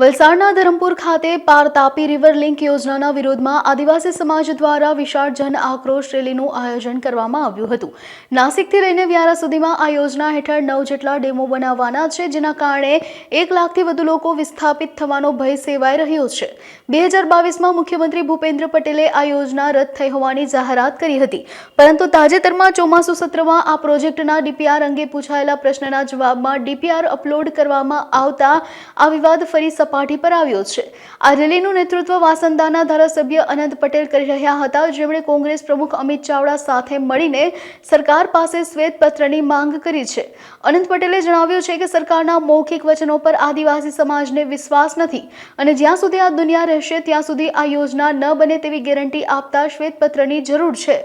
વલસાડના ધરમપુર ખાતે પાર તાપી રિવર લિંક યોજનાના વિરોધમાં આદિવાસી સમાજ દ્વારા વિશાળ જન આક્રોશ રેલીનું આયોજન કરવામાં આવ્યું હતું. નાસિકથી લઈને વ્યારા સુધીમાં આ યોજના હેઠળ નવ જેટલા ડેમો બનાવવાના છે, જેના કારણે એક લાખથી વધુ લોકો વિસ્થાપિત થવાનો ભય સેવાઈ રહ્યો છે. બે હજાર બાવીસમાં મુખ્યમંત્રી ભૂપેન્દ્ર પટેલે આ યોજના રદ થઈ હોવાની જાહેરાત કરી હતી. પરંતુ તાજેતરમાં ચોમાસુ સત્રમાં આ પ્રોજેક્ટના ડીપીઆર અંગે પૂછાયેલા પ્રશ્નના જવાબમાં ડીપીઆર અપલોડ કરવામાં આવતા આ વિવાદ ફરી સપાટી પર આવ્યો છે. આ રેલીનું નેતૃત્વ વાસંદાના ધારાસભ્ય અનંત પટેલ કરી રહ્યા હતા. જેમણે કોંગ્રેસ પ્રમુખ અમિત ચાવડા સાથે મળીને સરકાર પાસે શ્વેતપત્રની માંગ કરી છે. અનંત પટેલે જણાવ્યું છે કે સરકારના મૌખિક વચનો પર આદિવાસી સમાજને વિશ્વાસ નથી અને જ્યાં સુધી આ દુનિયા રહેશે, ત્યાં સુધી આ યોજના ન બને તેવી ગેરંટી આપતા શ્વેતપત્રની જરૂર છે.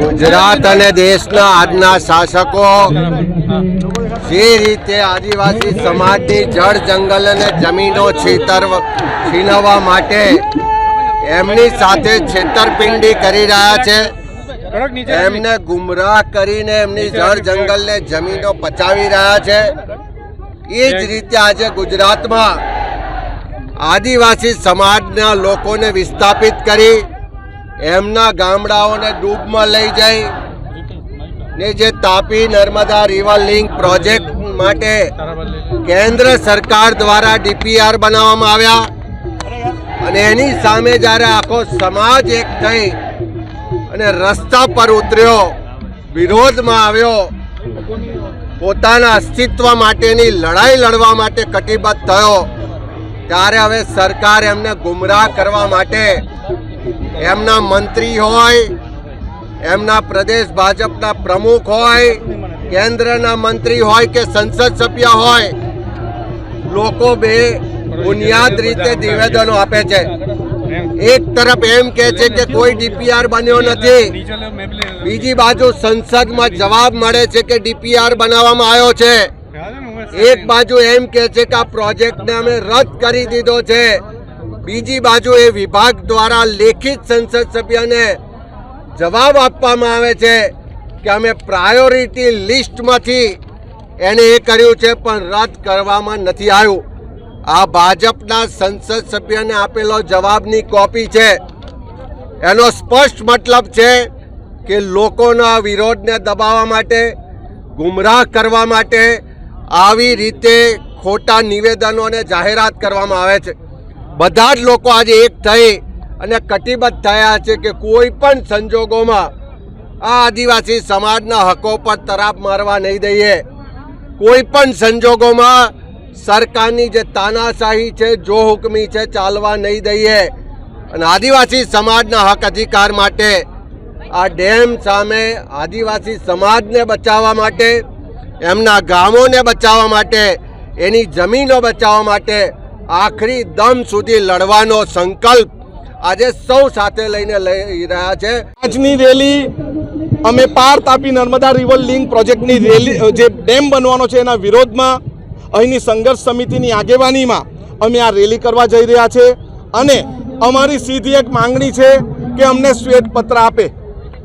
ગુજરાત અને દેશના આજના શાસકો જે રીતે આદિવાસી સમાજની જળ જંગલ અને જમીનો છેતર છીનવવા માટે એમની સાથે છેતરપિંડી કરી રહ્યા છે. એમને ગુમરાહ કરીને એમની જળ જંગલને જમીનો પચાવી રહ્યા છે. એ જ રીતે આજે ગુજરાતમાં આદિવાસી સમાજના લોકોને વિસ્થાપિત કરી એમના ગામડાઓને ડૂબમાં લઈ જઈ ને જે Tapi Narmada river link project માટે કેન્દ્ર સરકાર દ્વારા ડીપીઆર બનાવવામાં આવ્યા. અને એની સામે જ્યારે આખો સમાજ એક થઈ અને રસ્તા પર ઉતર્યો, વિરોધમાં આવ્યો, પોતાના અસ્તિત્વ માટેની લડાઈ લડવા માટે કટિબદ્ધ થયો, ત્યારે હવે સરકાર એમને ગુમરાહ કરવા માટે એમના મંત્રી હોય એમના પ્રદેશ ભાજપના પ્રમુખ હોય, કેન્દ્રના મંત્રી હોય કે સંસદ સભ્ય હોય, લોકો બે બુનિયાદ રીતે નિવેદનો આપે છે. એક તરફ એમ કે છે કે કોઈ ડીપીઆર બન્યો નથી. બીજી બાજુ સંસદમાં જવાબ મળે છે કે ડીપીઆર બનાવવામાં આવ્યો છે. એક બાજુ એમ કે છે કે આ પ્રોજેક્ટને અમે રદ કરી દીધો છે. બીજી બાજુ એ વિભાગ દ્વારા લેખિત સંસદ સભ્યને જવાબ આપવામાં આવે છે કે અમે પ્રાયોરિટી લિસ્ટમાંથી એને એ કર્યું છે, પણ રદ કરવામાં નથી આવ્યું. આ ભાજપના સંસદ સભ્યને આપેલો જવાબની કોપી છે. એનો સ્પષ્ટ મતલબ છે કે લોકોના વિરોધને દબાવવા માટે, ગુમરાહ કરવા માટે આવી રીતે ખોટા નિવેદનો અને જાહેરાત કરવામાં આવે છે. બધા જ લોકો આજે એક થઈ અને કટિબદ્ધ થયા છે કે કોઈ પણ સંજોગોમાં આ આદિવાસી સમાજના હકો પર તરાપ મારવા નહીં દઈએ. કોઈ પણ સંજોગોમાં સરકારની જે તાનાશાહી છે, જો હુકમી છે, ચાલવા નહીં દઈએ. અને આદિવાસી સમાજના હક અધિકાર માટે આ ડેમ સામે આદિવાસી સમાજને બચાવવા માટે, એમના ગામોને બચાવવા માટે, એની જમીનો બચાવવા માટે આખરી દમ સુધી લડવાનો સંકલ્પ આજે સૌ સાથે લઈને લઈ રહ્યા છે. આજની રેલી અમે પાર તાપી નર્મદા રિવર લિંક પ્રોજેક્ટની રેલી જે ડેમ બનવાનો છે એના વિરોધમાં અહીંની સંઘર્ષ સમિતિની આગેવાનીમાં અમે આ રેલી કરવા જઈ રહ્યા છે. અને અમારી સીધી એક માંગણી છે કે અમને શ્વેતપત્ર આપે.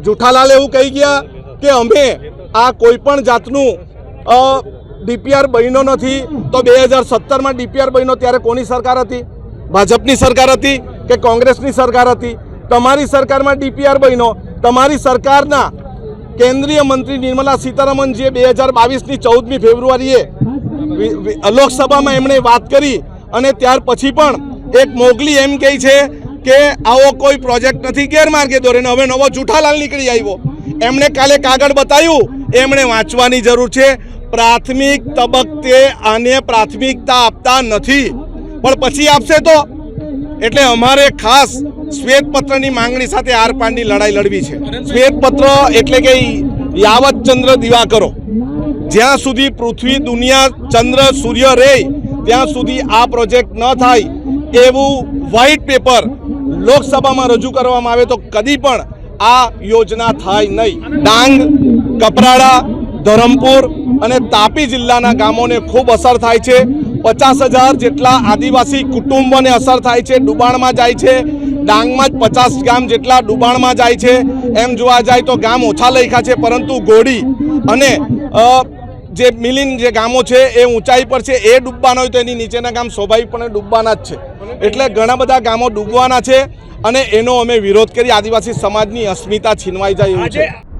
જુઠાલાલ એવું કહી ગયા કે અમે આ કોઈ પણ જાતનું ડીપીઆર બન્યો નથી. તો બે હજાર સત્તરમાં ડીપીઆર બન્યો ત્યારે કોની સરકાર હતી? ભાજપની સરકાર હતી? કે કોંગ્રેસની સરકાર હતી, તમારી સરકારમાં ડીપીઆર બન્યો, તમારી સરકારના કેન્દ્રીય મંત્રી નિર્મલા સીતારમણ જે બે હજાર બાવીસની ચૌદમી ફેબ્રુઆરીએ લોકસભામાં એમણે વાત કરી અને ત્યાર પછી પણ એક મોગલી એમ કહે છે કે આવો કોઈ પ્રોજેક્ટ નથી, ગેરમાર્ગે દોરીને હવે નવો જૂઠાલાલ નીકળી આવ્યો. એમણે કાલે કાગળ બતાવ્યું, એમણે વાંચવાની જરૂર છે, પ્રાથમિક તબક્કે આને પ્રાથમિકતા આપતા નથી. પણ પછી આપશે તો? એટલે અમારે ખાસ શ્વેતપત્રની માંગણી સાથે આર પારની લડાઈ લડવી છે. શ્વેતપત્ર એટલે કે યાવત ચંદ્ર દિવાકરો. જ્યાં સુધી પૃથ્વી દુનિયા ચંદ્ર સૂર્ય રહે ત્યાં સુધી આ પ્રોજેક્ટ ન થાય એવું વ્હાઇટ પેપર લોકસભામાં રજૂ કરવામાં આવે તો કદી પણ આ યોજના થાય નહીં. ડાંગ, કપરાડા, ધરમપુર અને તાપી જિલ્લાના ગામોને ખૂબ અસર થાય છે. પચાસ હજાર જેટલા આદિવાસી કુટુંબોને અસર થાય છે, ડુબાણમાં જાય છે. ડાંગમાં જ પચાસ ગામ જેટલા ડુબાણમાં જાય છે. એમ જોવા જાય તો ગામ ઓછા લખ્યા છે, પરંતુ ગોળી અને જે મિલિન જે ગામો છે એ ઊંચાઈ પર છે. એ ડૂબવાના હોય તો એની નીચેના ગામ સ્વાભાવિકપણે ડૂબવાના જ છે. એટલે ઘણા બધા ગામો ડૂબવાના છે અને એનો અમે વિરોધ કરી આદિવાસી સમાજની અસ્મિતા છીનવાઈ જાય એવું છે.